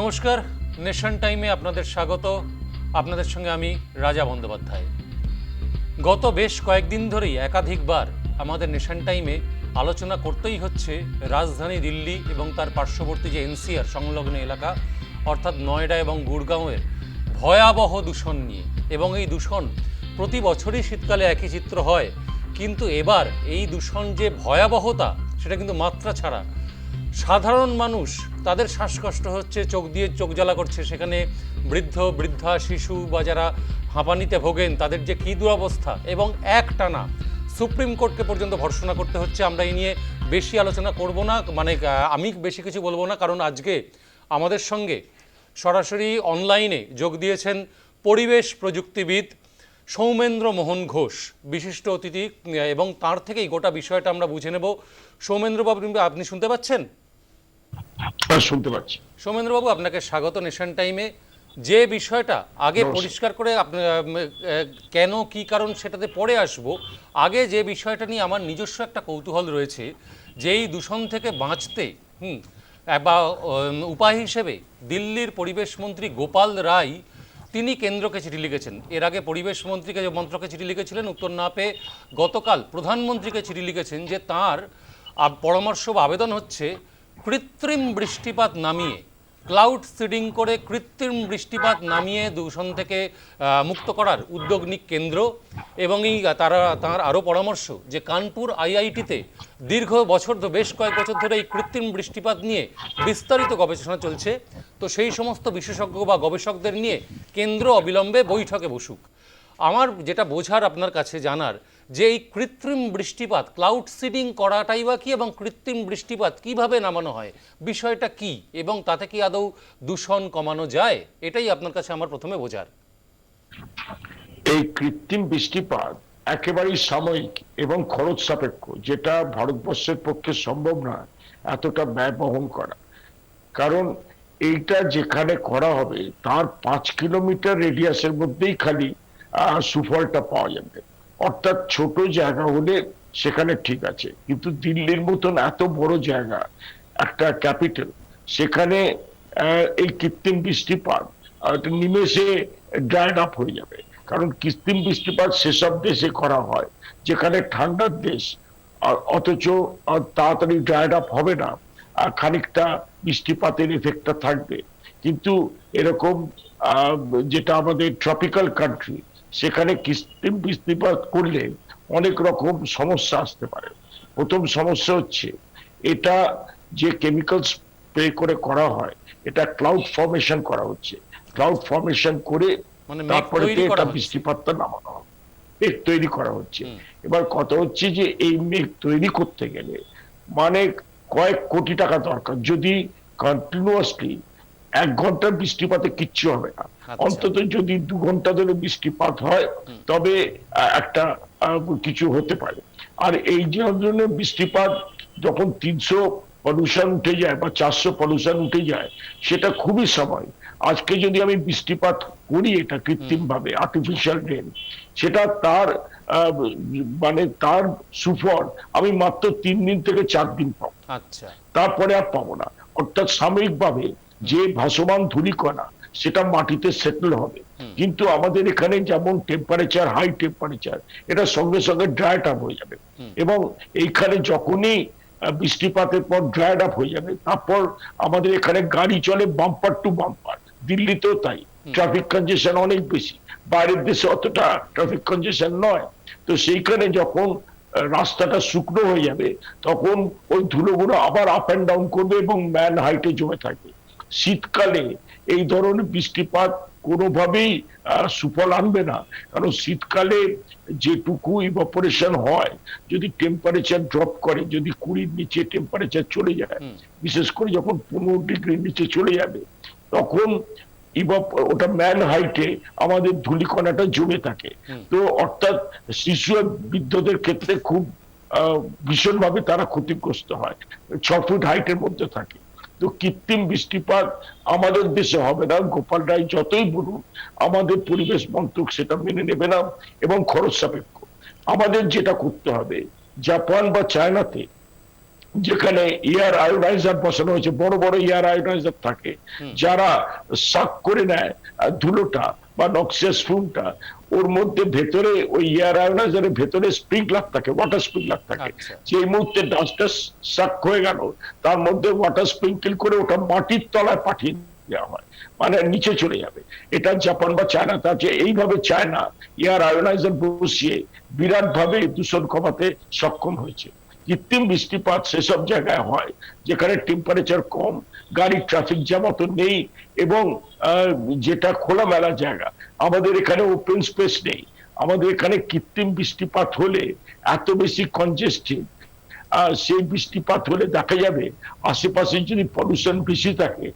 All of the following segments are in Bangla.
নমস্কার নেশন টাইমে আপনাদের স্বাগত। আপনাদের সঙ্গে আমি রাজা বন্দ্যোপাধ্যায়। গত বেশ কয়েকদিন ধরেই একাধিকবার আমাদের নেশন টাইমে আলোচনা করতেই হচ্ছে রাজধানী দিল্লি এবং তার পার্শ্ববর্তী যে এনসিআর সংলগ্ন এলাকা, অর্থাৎ নয়ডা এবং গুড়গাঁওয়ের ভয়াবহ দূষণ নিয়ে। এবং এই দূষণ প্রতি বছরই শীতকালে একই চিত্র হয়। কিন্তু এবার এই দূষণ যে ভয়াবহতা, সেটা কিন্তু মাত্রা ছাড়া সাধারণ মানুষ, তাদের শ্বাসকষ্ট হচ্ছে, চোখ দিয়ে চোখ জ্বালা করছে। সেখানে বৃদ্ধ, বৃদ্ধা, শিশু বা যারা হাঁপানিতে ভোগেন, তাদের যে কী দুরবস্থা এবং এক টানা সুপ্রিম কোর্টকে পর্যন্ত ভর্সনা করতে হচ্ছে, আমরা এই নিয়ে বেশি আলোচনা করব না। মানে আমি বেশি কিছু বলব না, কারণ আজকে আমাদের সঙ্গে সরাসরি অনলাইনে যোগ দিয়েছেন পরিবেশ প্রযুক্তিবিদ সৌমেন্দ্র মোহন ঘোষ, বিশিষ্ট অতিথি, এবং তার থেকেই গোটা বিষয়টা আমরা বুঝে নেব। সৌমেন্দ্রবাবু, আপনি শুনতে পাচ্ছেন? শুনতে পাচ্ছি। সৌমেন্দ্রবাবু আপনাকে স্বাগত নেশন টাইমে। যে বিষয়টা আগে। পরিষ্কার করে কেন কি কারণ সেটাতে পরে আসব। আগে যে বিষয়টা নিয়ে আমার নিজস্ব একটা কৌতূহল রয়েছে যে এই দূষণ থেকে বাঁচতে হুম বা উপায় হিসেবে দিল্লির পরিবেশ মন্ত্রী গোপাল রায় তিনি কেন্দ্রকে চিঠি লিখেছেন। এর আগে পরিবেশ মন্ত্রীকে মন্ত্রকে চিঠি লিখেছিলেন উত্তর না পেয়ে গতকাল প্রধানমন্ত্রীকে চিঠি লিখেছেন যে তার পরামর্শ বা আবেদন হচ্ছে কৃত্রিম বৃষ্টিপাত নামিয়ে ক্লাউড সিডিং করে কৃত্রিম বৃষ্টিপাত নামিয়ে দূষণ থেকে মুক্ত করার উদ্যোগ নিক কেন্দ্র এবং এই তারা, তার আরও পরামর্শ যে কানপুর আইআইটিতে দীর্ঘ বছর ধরে বেশ কয়েক বছর ধরে এই কৃত্রিম বৃষ্টিপাত নিয়ে বিস্তারিত গবেষণা চলছে। তো সেই সমস্ত বিশেষজ্ঞ বা গবেষকদের নিয়ে কেন্দ্র অবিলম্বে বৈঠকে বসুক। আমার যেটা বোঝার আপনার কাছে জানার যে এই কৃত্রিম বৃষ্টিপাত ক্লাউড সিডিং করাটাই বা কি এবং কৃত্রিম বৃষ্টিপাত কীভাবে নামানো হয়, বিষয়টা কি এবং তাতে কি আদৌ দূষণ কমানো যায়, এটাই আপনার কাছে আমার প্রথমে বোঝার। এই কৃত্রিম বৃষ্টিপাত একেবারেই সাময়িক এবং খরচ সাপেক্ষ, যেটা ভারতবর্ষের পক্ষে সম্ভব নয় এতটা ব্যয় বহন করা। কারণ এইটা যেখানে করা হবে, তার পাঁচ কিলোমিটার রেডিয়াসের মধ্যেই খালি সুফলটা পাওয়া যাবে। অর্থাৎ ছোট জায়গা হলে সেখানে ঠিক আছে। কিন্তু দিল্লির মতন এত বড় জায়গা, একটা ক্যাপিটাল, সেখানে এই কৃত্রিম বৃষ্টিপাত নিমেষে ড্রাইড আপ হয়ে যাবে। কারণ কৃত্রিম বৃষ্টিপাত সেসব দেশে করা হয়, যেখানে ঠান্ডার দেশ অথচ তাড়াতাড়ি ড্রাইড আপ হবে না, আর খানিকটা বৃষ্টিপাতের এফেক্টটা থাকবে। কিন্তু এরকম যেটা আমাদের ট্রপিক্যাল কান্ট্রি সেখানে কৃত্রিম বৃষ্টিপাত করলে অনেক রকম সমস্যা আসতে পারে। প্রথম সমস্যা হচ্ছে এটা যে কেমিক্যাল স্প্রে করে করা হয় এটা ক্লাউড ফর্মেশন করা হচ্ছে। ক্লাউড ফর্মেশন করে মানে তারপরে এটা বৃষ্টিপাতটা নামানো হবে মেঘ তৈরি করা হচ্ছে। এবার কথা হচ্ছে যে এই মেঘ তৈরি করতে গেলে মানে কয়েক কোটি টাকা দরকার। যদি কন্টিনিউয়াসলি এক ঘণ্টার বৃষ্টিপাতে কিচ্ছু হবে না। আচ্ছা। অন্তত যদি দু ঘণ্টা ধরে বৃষ্টিপাত হয় তবে একটা কিছু হতে পারে। আর এই যে ধরনের বৃষ্টিপাত যখন তিনশো পলিউশন উঠে যায় বা চারশো পলিউশন উঠে যায় সেটা খুবই সময় আজকে যদি আমি বৃষ্টিপাত করি এটা কৃত্রিম ভাবে আর্টিফিশিয়াল রেন সেটা তার মানে তার সুফল আমি মাত্র তিন দিন থেকে চার দিন পাবো। আচ্ছা। তারপরে আর পাবো না। অর্থাৎ সাময়িকভাবে যে ভাসমান ধূলিকণা সেটা মাটিতে সেটেল হবে। কিন্তু আমাদের এখানে যেমন টেম্পারেচার হাই টেম্পারেচার এটা সঙ্গে সঙ্গে ড্রাইড আপ হয়ে যাবে। এবং এইখানে যখনই বৃষ্টিপাতের পর ড্রাইড আপ হয়ে যাবে তারপর আমাদের এখানে গাড়ি চলে বাম্পার টু বাম্পার দিল্লিতেও তাই। ট্রাফিক কনজেশন অনেক বেশি। বাইরের দেশে অতটা ট্রাফিক কনজেশন নয়। তো সেইখানে যখন রাস্তাটা শুকনো হয়ে যাবে তখন ওই ধুলোগুলো আবার আপ অ্যান্ড ডাউন করবে এবং ম্যান হাইটে জমে থাকবে। শীতকালে এই ধরনের বৃষ্টিপাত কোনোভাবেই সুফল আনবে না। কারণ শীতকালে যেটুকু ইভাপোরেশন হয় যদি টেম্পারেচার ড্রপ করে যদি কুড়ির নিচে টেম্পারেচার চলে যায় বিশেষ করে যখন পনেরো ডিগ্রির নিচে চলে যাবে তখন ওটা ম্যান হাইটে আমাদের ধূলিকণাটা জমে থাকে। তো অর্থাৎ শিশু বৃদ্ধদের ক্ষেত্রে খুব আহ, ভীষণভাবে তারা ক্ষতিগ্রস্ত হয়। ছ ফুট হাইটের মধ্যে থাকে। তো কৃত্রিম বৃষ্টিপাত আমাদের দেশে হবে না। গোপাল রায় যতই বলুন আমাদের পরিবেশ মন্ত্রক সেটা মেনে নেবে না এবং খরচ সাপেক্ষ। আমাদের যেটা করতে হবে জাপান বা চায়নাতে যেখানে এয়ার আয়োনাইজার বসানো হয়েছে বড় বড় এয়ার আয়োনাইজার থাকে যারা সাক করে নেয় ধুলোটা বা নক্সিয়াস ফুমটা ওর মধ্যে ভেতরে ওই এয়ার আয়োনাইজারের ভেতরে স্প্রিংকলার থাকে ওয়াটার স্প্রিংকলার থাকে। আচ্ছা। যে মুহূর্তে ডাস্টটা সাক হয়ে গেল তার মধ্যে ওয়াটার স্প্রিঙ্কেল করে ওটা মাটির তলায় পাঠিয়ে দেওয়া হয় মানে নিচে চলে যাবে। এটা জাপান বা চায়নাতে আছে এইভাবে চায়না এয়ার আয়োনাইজার বসিয়ে বিরাট ভাবে দূষণ কমাতে সক্ষম হয়েছে। কৃত্রিম বৃষ্টিপাত সেসব জায়গায় হয় যেখানে টেম্পারেচার কম গাড়ির ট্রাফিক জ্যাম অত নেই এবং যেটা খোলামেলা জায়গা। আমাদের এখানে ওপেন স্পেস নেই। আমাদের এখানে কৃত্রিম বৃষ্টিপাত হলে এত বেশি কনজেস্টেড সেই বৃষ্টিপাত হলে দেখা যাবে আশেপাশে যদি পলিউশন বেশি থাকে,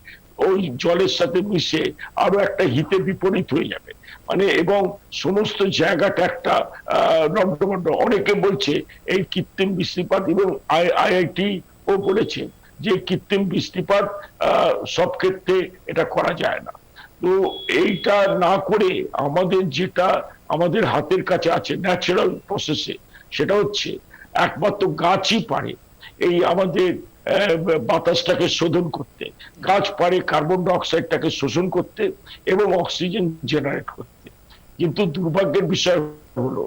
ওই জলের সাথে মিশে আরও একটা হিতে বিপরীত হয়ে যাবে। মানে এবং সমস্ত জায়গাটা একটা রন্ধ্রমন্ড অনেকে বলছে এই কৃত্রিম বৃষ্টিপাত এবং আইআইটি ও বলেছে যে কৃত্রিম বৃষ্টিপাত সব ক্ষেত্রে এটা করা যায় না। তো এইটা না করে আমাদের যেটা আমাদের হাতের কাছে আছে ন্যাচারাল প্রসেসে সেটা হচ্ছে একমাত্র গাছই পারে এই আমাদের বাতাসটাকে শোধন করতে, গাছ পারে কার্বন ডাইঅক্সাইডটাকে শোষণ করতে এবং অক্সিজেন জেনারেট করতে। কিন্তু দুর্ভাগ্যের বিষয়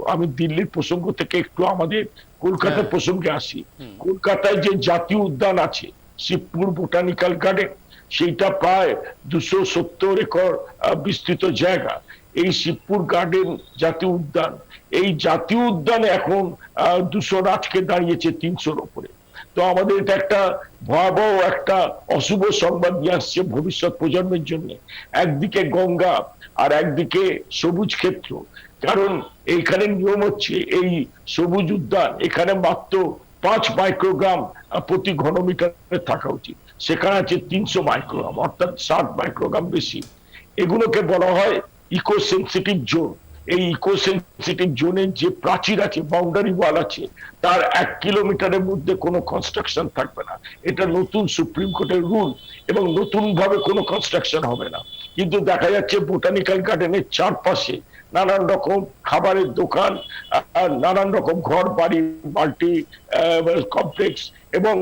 আমি দিল্লির প্রসঙ্গ থেকে একটু আমাদের কলকাতার হ্যাঁ। প্রসঙ্গে আসি। কলকাতায় যে জাতীয় উদ্যান আছে শিবপুর বোটানিক্যাল গার্ডেন সেইটা প্রায় দুশো সত্তর একর বিস্তৃত জায়গা। এই শিবপুর গার্ডেন জাতীয় উদ্যান এই জাতীয় উদ্যান এখন দুশো আজকে দাঁড়িয়েছে তিনশোর উপরে তো আমাদের এটা একটা ভয়াবহ একটা অশুভ সংবাদ নিয়ে আসছে ভবিষ্যৎ প্রজন্মের জন্য। একদিকে গঙ্গা আর একদিকে সবুজ ক্ষেত্র। কারণ এইখানে নিয়ম হচ্ছে এই সবুজ উদ্যান, এখানে মাত্র পাঁচ মাইক্রোগ্রাম প্রতি ঘনমিটারে থাকা উচিত। সেখানে আছে তিনশো মাইক্রোগ্রাম, অর্থাৎ ষাট মাইক্রোগ্রাম বেশি। এগুলোকে বলা হয় ইকো সেন্সিটিভ জোন এই ইকো সেন্সিটিভ জোনের যে প্রাচীর আছে বাউন্ডারি ওয়াল আছে, তার এক কিলোমিটারের মধ্যে কোনো কনস্ট্রাকশন থাকবে না। এটা নতুন সুপ্রিম কোর্টের রুল এবং নতুন ভাবে কোনো কনস্ট্রাকশন হবে না। কিন্তু দেখা যাচ্ছে বোটানিক্যাল গার্ডেনের চারপাশে নানান রকম খাবারের দোকান নানান রকম ঘর বাড়ি মাল্টি কমপ্লেক্স এবং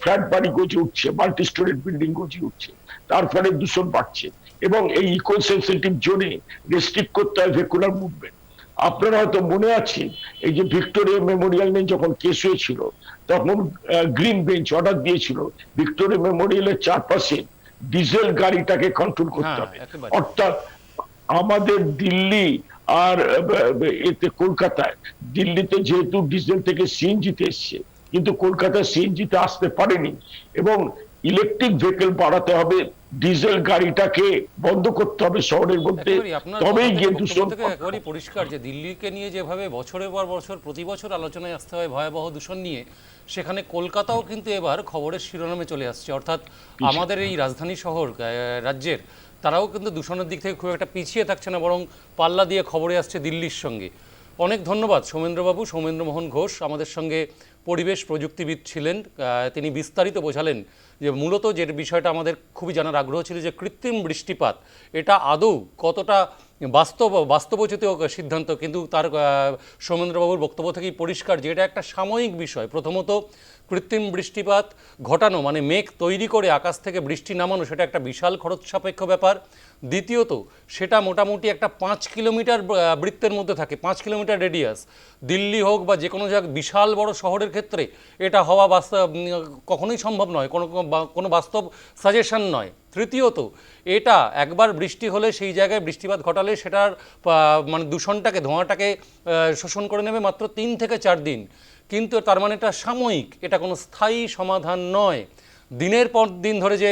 ফ্ল্যাট বাড়ি গজে উঠছে মাল্টি স্টোরেজ বিল্ডিং গজে উঠছে। তার ফলে দূষণ বাড়ছে। এবং এই ইকো সেন্সিটিভ জোনে রেস্ট্রিক্ট করতে হয় ভেকুলার মুভমেন্ট আপনারা হয়তো মনে আছে এই যে ভিক্টোরিয়া মেমোরিয়াল নিয়ে যখন কেস হয়েছিল তখন গ্রিন বেঞ্চ অর্ডার দিয়েছিল ভিক্টোরিয়া মেমোরিয়ালের চারপাশে ডিজেল গাড়িটাকে কন্ট্রোল করতে হ্যাঁ, হবে। অর্থাৎ আমাদের দিল্লি আর এতে কলকাতায় দিল্লিতে যেহেতু ডিজেল থেকে সিএনজিতে এসছে কিন্তু কলকাতায় সিএনজিতে আসতে পারেনি। এবং ইলেকট্রিক ভেহিকেল বাড়াতে হবে ডিজেল গাড়িটাকে বন্ধ করতে হবে শহরের মধ্যে। তবেই গিয়ে দূষণ পরিষ্কার যে দিল্লিকে নিয়ে যেভাবে বছরের পর বছর প্রতি বছর আলোচনায় আসতে হয় ভয়াবহ দূষণ নিয়ে সেখানে কলকাতাও কিন্তু এবার খবরের শিরোনামে চলে আসছে। অর্থাৎ আমাদের এই রাজধানী শহর রাজ্যের তারাও কিন্তু দূষণের দিক থেকে খুব একটা পিছিয়ে থাকছে না বরং পাল্লা দিয়ে খবরে আসছে দিল্লির সঙ্গে। অনেক ধন্যবাদ সৌমেন্দ্রবাবু, সৌমেন্দ্রমোহন ঘোষ আমাদের সঙ্গে পরিবেশ প্রযুক্তিবিদ ছিলেন। তিনি বিস্তারিত বোঝালেন যে মূলত যে বিষয়টা আমাদের খুবই জানার আগ্রহ ছিল যে কৃত্রিম বৃষ্টিপাত, এটা আদৌ কতটা বাস্তব বাস্তবোচিত সিদ্ধান্ত, কিন্তু তার সৌমেন্দ্রবাবুর বক্তব্য থেকেই পরিষ্কার যে এটা একটা সাময়িক বিষয়। প্রথমত কৃত্রিম বৃষ্টিপাত ঘটানো মানে মেঘ তৈরি করে আকাশ থেকে বৃষ্টি নামানো, সেটা একটা বিশাল খরচ সাপেক্ষ ব্যাপার। দ্বিতীয়ত, সেটা মোটামুটি একটা পাঁচ কিলোমিটার বৃত্তের মধ্যে থাকে, পাঁচ কিলোমিটার রেডিয়াস দিল্লি হোক বা যে কোনো জায়গা, বিশাল বড় শহরের ক্ষেত্রে এটা হওয়া বাস্তব কখনোই সম্ভব নয়, কোনো কোনো বাস্তব সাজেশন নয়। তৃতীয়ত, এটা একবার বৃষ্টি হলে সেই জায়গায় বৃষ্টিপাত ঘটালে সেটার মানে দূষণটাকে, ধোঁয়াটাকে শোষণ করে নেবে মাত্র তিন থেকে চার দিন। কিন্তু তার মানে এটা সাময়িক, এটা কোনো স্থায়ী সমাধান নয়। দিনের পর দিন ধরে যে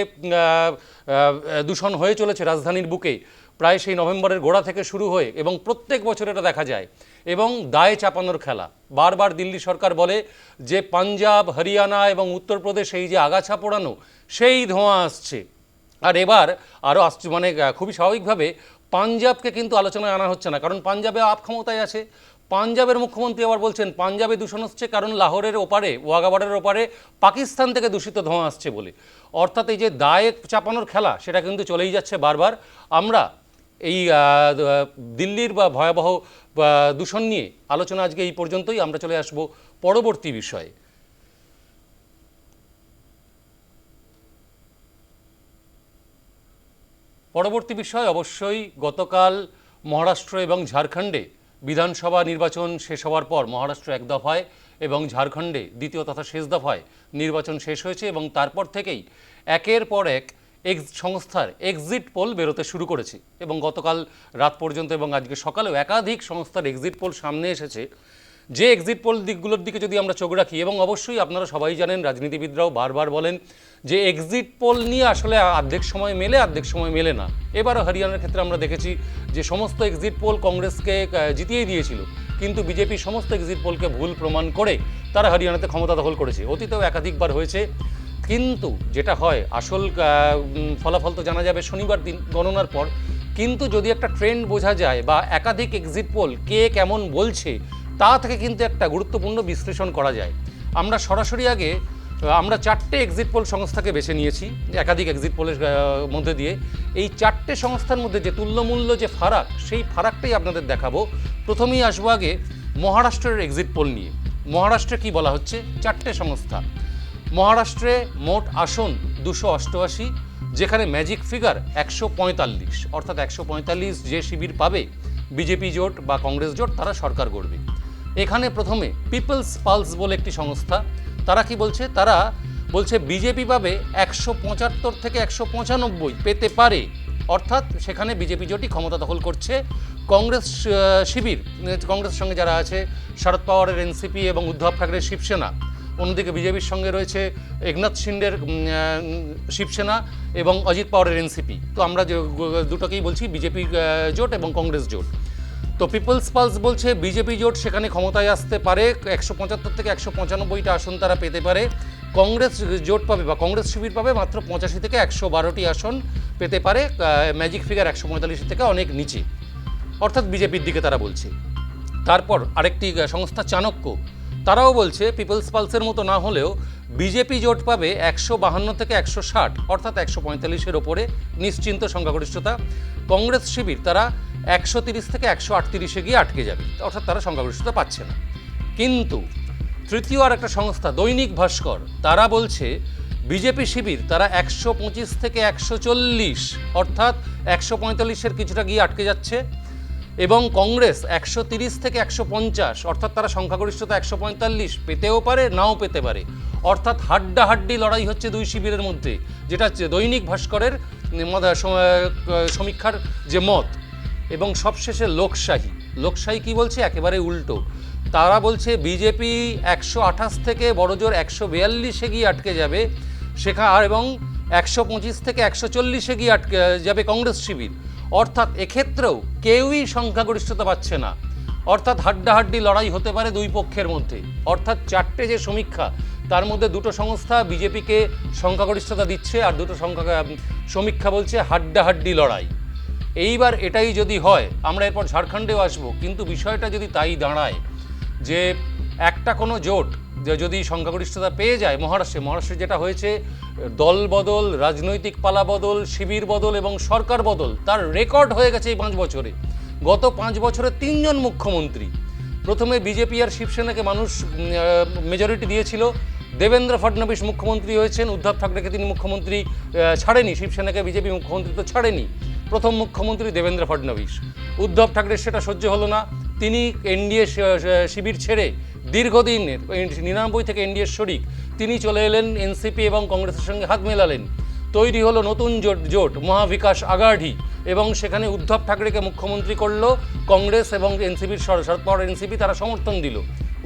দূষণ হয়ে চলেছে রাজধানীর বুকে, প্রায় সেই নভেম্বরের গোড়া থেকে শুরু হয়ে এবং প্রত্যেক বছর এটা দেখা যায়। এবং দায় চাপানোর খেলা। বারবার দিল্লি সরকার বলে যে, পাঞ্জাব, হরিয়ানা এবং উত্তরপ্রদেশ এই যে আগাছা পোড়ানো, সেই ধোঁয়া আসছে। আর এবার আরও আসছে মানে খুবই স্বাভাবিকভাবে পাঞ্জাবকে কিন্তু আলোচনায় আনা হচ্ছে না। কারণ পাঞ্জাবে আপ ক্ষমতায় আছে পাঞ্জাবের মুখ্যমন্ত্রী আবার বলছেন, পাঞ্জাবে দূষণ হচ্ছে কারণ লাহোরের ওপারে, ওয়াগাবাডের ওপারে পাকিস্তান থেকে দূষিত ধোঁয়া আসছে বলে। অর্থাৎ এই যে দায়ে চাপানোর খেলা, সেটা কিন্তু চলেই যাচ্ছে বারবার। আমরা এই দিল্লির বা ভয়াবহ দূষণ নিয়ে আলোচনা আজকে এই পর্যন্তই। আমরা চলে আসব পরবর্তী বিষয়ে। পরবর্তী বিষয় অবশ্যই গতকাল মহারাষ্ট্র এবং ঝাড়খণ্ডে বিধানসভা নির্বাচন শেষ হওয়ার পর মহারাষ্ট্র এক দফায় এবং ঝাড়খণ্ডে দ্বিতীয় তথা শেষ দফায় নির্বাচন শেষ হয়েছে এবং তারপর থেকেই একের পর এক এক্স সংস্থার এক্সিট পোল বেরোতে শুরু করেছে। এবং গতকাল রাত পর্যন্ত এবং আজকে সকালেও একাধিক সংস্থার এক্সিট পোল সামনে এসেছে। যে এক্সিট পোল দিকগুলোর দিকে যদি আমরা চোখ রাখি, এবং অবশ্যই আপনারা সবাই জানেন, রাজনীতিবিদরাও বারবার বলেন যে এক্সিট পোল নিয়ে আসলে অর্ধেক সময় মেলে, অর্ধেক সময় মেলে না। এবারও হরিয়ানার ক্ষেত্রে আমরা দেখেছি যে সমস্ত এক্সিট পোল কংগ্রেসকে জিতিয়ে দিয়েছিল। কিন্তু বিজেপি সমস্ত এক্সিট পোলকে ভুল প্রমাণ করে তারা হরিয়ানাতে ক্ষমতা দখল করেছে। অতীতেও একাধিকবার হয়েছে। কিন্তু যেটা হয়, আসল ফলাফল তো জানা যাবে শনিবার দিন, গণনার পর। কিন্তু যদি একটা ট্রেন্ড বোঝা যায় বা একাধিক এক্সিট পোল কে কেমন বলছে তা থেকে কিন্তু একটা গুরুত্বপূর্ণ বিশ্লেষণ করা যায়। আমরা সরাসরি আগে, আমরা চারটে এক্সিট পোল সংস্থাকে বেছে নিয়েছি, একাধিক এক্সিট পোলের মধ্যে দিয়ে। এই চারটে সংস্থার মধ্যে যে তুল্যমূল্য যে ফারাক, সেই ফারাকটাই আপনাদের দেখাবো। প্রথমেই আসব আগে মহারাষ্ট্রের এক্সিট পোল নিয়ে। মহারাষ্ট্রে কি বলা হচ্ছে? চারটে সংস্থা। মহারাষ্ট্রে মোট আসন দুশো অষ্টআশি, যেখানে ম্যাজিক ফিগার একশো পঁয়তাল্লিশ। অর্থাৎ একশো পঁয়তাল্লিশ যে শিবির পাবে, বিজেপি জোট বা কংগ্রেস জোট, তারা সরকার গড়বে। এখানে প্রথমে পিপলস পালস বলে একটি সংস্থা। তারা কি বলছে? তারা বলছে, বিজেপি পাবে একশো পঁচাত্তর থেকে একশো পঁচানব্বই পেতে পারে। অর্থাৎ সেখানে বিজেপি জোটই ক্ষমতা দখল করছে। কংগ্রেস শিবির কংগ্রেসের সঙ্গে যারা আছে শরদ পাওয়ারের এনসিপি এবং উদ্ধব ঠাকরের শিবসেনা। অন্যদিকে বিজেপির সঙ্গে রয়েছে একনাথ শিন্ডের শিবসেনা এবং অজিত পাওয়ারের এনসিপি। তো আমরা দুটোকেই বলছি, বিজেপি জোট এবং কংগ্রেস জোট। তো পিপলস পালস বলছে, বিজেপি জোট সেখানে ক্ষমতায় আসতে পারে, একশো পঁচাত্তর থেকে একশো পঁচানব্বইটা আসন তারা পেতে পারে। কংগ্রেস জোট পাবে বা কংগ্রেস শিবির পাবে মাত্র পঁচাশি থেকে একশো বারোটি আসন পেতে পারে ম্যাজিক ফিগার একশো পঁয়তাল্লিশ থেকে অনেক নিচে। অর্থাৎ বিজেপির দিকে তারা বলছে। তারপর আরেকটি সংস্থা চাণক্য, তারাও বলছে পিপলস পালসের মতো না হলেও বিজেপি জোট পাবে একশো বাহান্ন থেকে একশো ষাট, অর্থাৎ একশো পঁয়তাল্লিশের ওপরে নিশ্চিন্ত সংখ্যাগরিষ্ঠতা। কংগ্রেস শিবির, তারা একশো তিরিশ থেকে একশো আটত্রিশে গিয়ে আটকে যাবে। অর্থাৎ তারা সংখ্যাগরিষ্ঠতা পাচ্ছে না। কিন্তু তৃতীয় আর একটা সংস্থা, দৈনিক ভাস্কর, তারা বলছে বিজেপি শিবির তারা একশো পঁচিশ থেকে একশো চল্লিশ, অর্থাৎ একশো পঁয়তাল্লিশের কিছুটা গিয়ে আটকে যাচ্ছে। এবং কংগ্রেস একশো তিরিশ থেকে একশো পঞ্চাশ, অর্থাৎ তারা সংখ্যাগরিষ্ঠতা একশো পঁয়তাল্লিশ, পেতেও পারে, নাও পেতে পারে। অর্থাৎ হাড্ডাহাড্ডি লড়াই হচ্ছে দুই শিবিরের মধ্যে, যেটা হচ্ছে দৈনিক ভাস্করের সমীক্ষার যে মত এবং সবশেষে লোকশাহী। লোকশাহী কি বলছে? একেবারে উল্টো। তারা বলছে, বিজেপি একশো আঠাশ থেকে বড়জোর একশো বিয়াল্লিশে গিয়ে আটকে যাবে। সেখা আর এবং একশো পঁচিশ থেকে একশো চল্লিশে গিয়ে আটকে যাবে কংগ্রেস শিবির। অর্থাৎ এক্ষেত্রেও কেউই সংখ্যাগরিষ্ঠতা পাচ্ছে না। অর্থাৎ হাড্ডাহাড্ডি লড়াই হতে পারে দুই পক্ষের মধ্যে। অর্থাৎ চারটে যে সমীক্ষা, তার মধ্যে দুটো সংস্থা বিজেপিকে সংখ্যাগরিষ্ঠতা দিচ্ছে আর দুটো সংখ্যা সমীক্ষা বলছে হাড্ডাহাড্ডি লড়াই। এইবার এটাই যদি হয়, আমরা এরপর ঝাড়খণ্ডেও আসব। কিন্তু বিষয়টা যদি তাই দাঁড়ায় যে একটা কোনো জোট যে যদি সংখ্যাগরিষ্ঠতা পেয়ে যায় মহারাষ্ট্রে মহারাষ্ট্রে যেটা হয়েছে, দল বদল, রাজনৈতিক পালা বদল, শিবির বদল এবং সরকার বদল, তার রেকর্ড হয়ে গেছে এই পাঁচ বছরে। গত পাঁচ বছরে তিনজন মুখ্যমন্ত্রী। প্রথমে বিজেপি আর শিবসেনাকে মানুষ মেজরিটি দিয়েছিল। দেবেন্দ্র ফডনবিস মুখ্যমন্ত্রী হয়েছেন, উদ্ধব ঠাকরেকে তিনি মুখ্যমন্ত্রী ছাড়েনি, শিবসেনাকে বিজেপি মুখ্যমন্ত্রী তো ছাড়েনি। প্রথম মুখ্যমন্ত্রী দেবেন্দ্র ফডনবিস উদ্ধব ঠাকরের সেটা সহ্য হলো না। তিনি এনডিএ শিবির ছেড়ে দীর্ঘদিনের নিরানব্বই থেকে এনডিএর শরিক তিনি চলে এলেন এনসিপি এবং কংগ্রেসের সঙ্গে হাত মেলালেন। তৈরি হলো নতুন জোট জোট, মহাবিকাশ আগাঢ়ি এবং সেখানে উদ্ধব ঠাকরেকে মুখ্যমন্ত্রী করল কংগ্রেস এবং এনসিপির শরদ পাওয়ার এনসিপি তারা সমর্থন দিল।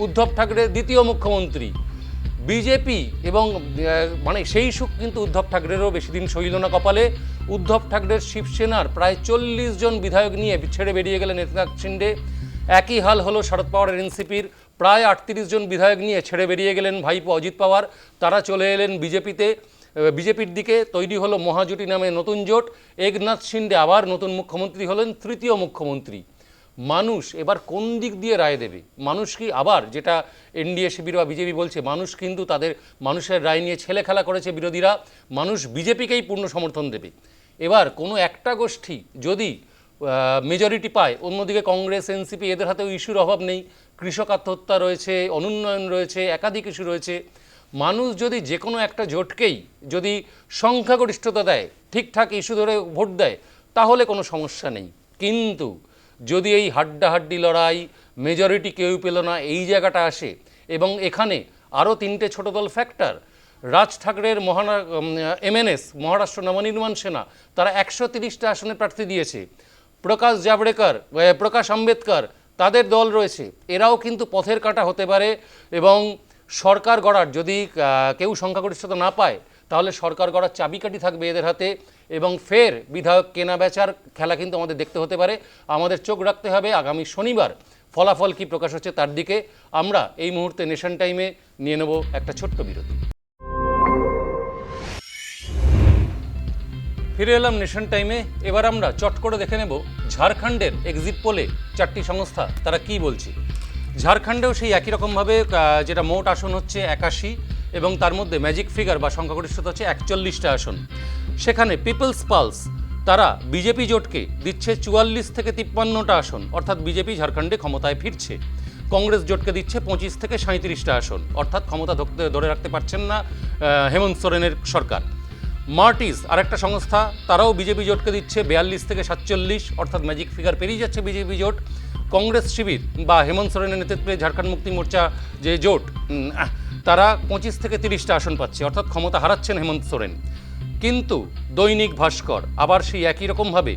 উদ্ধব ঠাকরে দ্বিতীয় মুখ্যমন্ত্রী। বিজেপি এবং মানে সেই সুখ কিন্তু উদ্ধব ঠাকরেরও বেশি দিন সইল না কপালে। উদ্ধব ঠাকরের শিবসেনার প্রায় চল্লিশ জন বিধায়ক নিয়ে ছেড়ে বেরিয়ে গেলেন একনাথ শিন্ডে। একই হাল হলো শরদ পাওয়ারের এনসিপির। প্রায় আটত্রিশ জন বিধায়ক নিয়ে ছেড়ে বেরিয়ে গেলেন ভাইপো অজিত পাওয়ার। তারা চলে এলেন বিজেপিতে। বিজেপির দিকে তৈরি হলো মহাজোটি নামে নতুন জোট। একনাথ শিন্ডে আবার নতুন মুখ্যমন্ত্রী হলেন তৃতীয় মুখ্যমন্ত্রী। মানুষ এবার কোন দিক দিয়ে রায় দেবে? মানুষ কি আবার যেটা এনডিএ শিবির বা বিজেপি বলছে, মানুষ কিন্তু তাদের, মানুষের রায় নিয়ে ছেলে খেলা করেছে বিরোধীরা। মানুষ বিজেপিকেই পূর্ণ সমর্থন দেবে। এবার কোনো একটা গোষ্ঠী যদি মেজরিটি পায়, অন্যদিকে কংগ্রেস, এনসিপি, এদের হাতেও ইস্যুর অভাব নেই। কৃষক আত্মহত্যা রয়েছে, অনুন্নয়ন রয়েছে, একাধিক ইস্যু রয়েছে। মানুষ যদি যে কোনো একটা জোটকেই যদি সংখ্যাগরিষ্ঠতা দেয়, ঠিকঠাক ইস্যু ধরে ভোট দেয়, তাহলে কোনো সমস্যা নেই। কিন্তু যদি এই হাড্ডাহাড্ডি লড়াই মেজরিটি কেউ পেল না, এই জায়গাটা আসে এবং এখানে আরও তিনটে ছোট দল ফ্যাক্টর রাজ ঠাকরের মহানা এমএনএস, মহারাষ্ট্র নবনির্মাণ সেনা, তারা একশো তিরিশটা আসনে প্রার্থী দিয়েছে। প্রকাশ জাভড়েকর প্রকাশ আম্বেদকর, তাদের দল রয়েছে। এরাও কিন্তু পথের কাটা হতে পারে এবং সরকার গড়ার যদি কেউ সংখ্যাগরিষ্ঠতা না পায়, তাহলে সরকার গড়ার চাবিকাঠি থাকবে এদের হাতে এবং ফের বিধায়ক কেনা বেচার খেলা কিন্তু আমাদের দেখতে হতে পারে। আমাদের চোখ রাখতে হবে আগামী শনিবার ফলাফল কি প্রকাশ হচ্ছে তার দিকে। আমরা এই মুহূর্তে নেশন টাইমে নিয়ে নেব একটা ছোট্ট বিরতি। ফিরে এলাম নেশন টাইমে। এবার আমরা চট করে দেখে নেব ঝাড়খণ্ডের এক্সিট পোলে চারটি সংস্থা। তারা কি বলছে? ঝাড়খণ্ডেও সেই একই রকমভাবে যেটা মোট আসন হচ্ছে একাশি এবং তার মধ্যে ম্যাজিক ফিগার বা সংখ্যাগরিষ্ঠতা হচ্ছে একচল্লিশটা আসন। সেখানে পিপলস পালস তারা বিজেপি জোটকে দিচ্ছে চুয়াল্লিশ থেকে তিপ্পান্নটা আসন। অর্থাৎ বিজেপি ঝাড়খণ্ডে ক্ষমতায় ফিরছে। কংগ্রেস জোটকে দিচ্ছে পঁচিশ থেকে সাঁত্রিশটা আসন। অর্থাৎ ক্ষমতা ধরে রাখতে পারছেন না হেমন্ত সোরেনের সরকার। মার্টিস আরেকটা সংস্থা, তারাও বিজেপি জোটকে দিচ্ছে বিয়াল্লিশ থেকে সাতচল্লিশ, অর্থাৎ ম্যাজিক ফিগার পেরিয়ে যাচ্ছে বিজেপি জোট। কংগ্রেস শিবির বা হেমন্ত সোরেনের নেতৃত্বে ঝাড়খণ্ড মুক্তি মোর্চা যে জোট তারা পঁচিশ থেকে তিরিশটা আসন পাচ্ছে, অর্থাৎ ক্ষমতা হারাচ্ছেন হেমন্ত সোরেন। কিন্তু দৈনিক ভাস্কর, আবার সেই একই রকমভাবে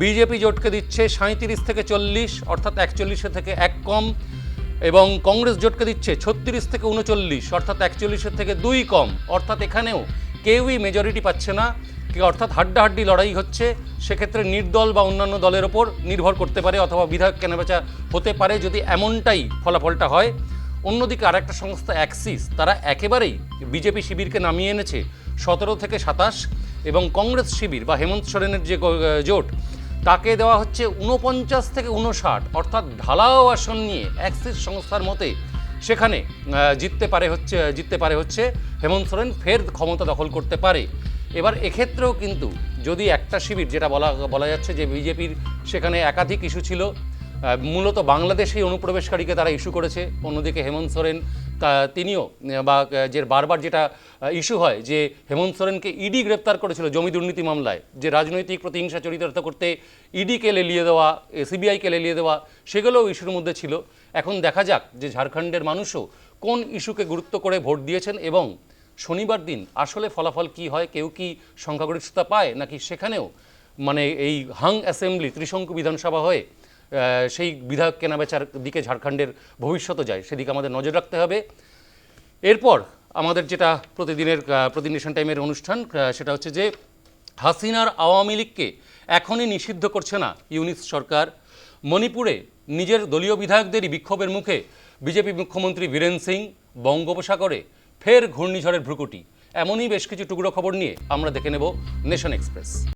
বিজেপি জোটকে দিচ্ছে সাঁত্রিশ থেকে চল্লিশ, অর্থাৎ একচল্লিশে থেকে এক কম, এবং কংগ্রেস জোটকে দিচ্ছে ছত্রিশ থেকে উনচল্লিশ, অর্থাৎ একচল্লিশের থেকে দুই কম, অর্থাৎ এখানেও কেউই মেজরিটি পাচ্ছে না অর্থাৎ হাড্ডাহাড্ডি লড়াই হচ্ছে, সেক্ষেত্রে নির্দল বা অন্যান্য দলের ওপর নির্ভর করতে পারে অথবা বিধায়ক কেনাবেচা হতে পারে যদি এমনটাই ফলাফলটা হয়। অন্যদিকে আরেকটা সংস্থা অ্যাক্সিস তারা একেবারেই বিজেপি শিবিরকে নামিয়ে এনেছে সতেরো থেকে সাতাশ এবং কংগ্রেস শিবির বা হেমন্ত সোরেনের যে জোট, তাকে দেওয়া হচ্ছে উনপঞ্চাশ থেকে উনষাট অর্থাৎ ঢালাও আসন নিয়ে অ্যাক্সিস সংস্থার মতে সেখানে জিততে পারে হচ্ছে, জিততে পারে হচ্ছে হেমন্ত সোরেন, ফের ক্ষমতা দখল করতে পারে। এবার এক্ষেত্রেও কিন্তু যদি একটা শিবির, যেটা বলা বলা যাচ্ছে যে বিজেপির সেখানে একাধিক ইস্যু ছিল মূলত বাংলাদেশেই অনুপ্রবেশকারীকে তারা ইস্যু করেছে, অন্যদিকে হেমন্ত সোরেন তিনিও বা যে বারবার যেটা ইস্যু হয় যে হেমন্ত সোরেনকে ইডি গ্রেপ্তার করেছিল জমি দুর্নীতি মামলায়, যে রাজনৈতিক প্রতিহিংসা চরিতার্থ করতে ইডিকে লেলিয়ে দেওয়া সিবিআইকে লেলিয়ে দেওয়া, সেগুলোও ইস্যুর মধ্যে ছিল। এখন দেখা যাক যে ঝাড়খণ্ডের মানুষও কোন ইস্যুকে গুরুত্ব করে ভোট দিয়েছেন এবং শনিবার দিন আসলে ফলাফল কি হয় কেউ কি সংখ্যাগরিষ্ঠতা পায় নাকি সেখানেও মানে এই হাং অ্যাসেম্বলি ত্রিশঙ্কু বিধানসভা হয়ে সেই বিধায়ক কেনাবেচার দিকে ঝাড়খণ্ডের ভবিষ্যৎ যায় সেদিকে আমাদের নজর রাখতে হবে। এরপর আমাদের যেটা প্রতিদিনের আহ, প্রতিদিন নেশন টাইমের অনুষ্ঠান সেটা হচ্ছে যে হাসিনার আওয়ামী লীগকে এখনই নিষিদ্ধ করছে না ইউনিস সরকার। মণিপুরে নিজের দলীয় বিধায়কদেরই বিক্ষোভের মুখে বিজেপি মুখ্যমন্ত্রী বীরেন সিং বঙ্গোপসাগরে ফের ঘূর্ণিঝড়ের ভ্রুকুটি। এমনই বেশ কিছু টুকরো খবর নিয়ে আমরা দেখে নেব নেশন এক্সপ্রেস।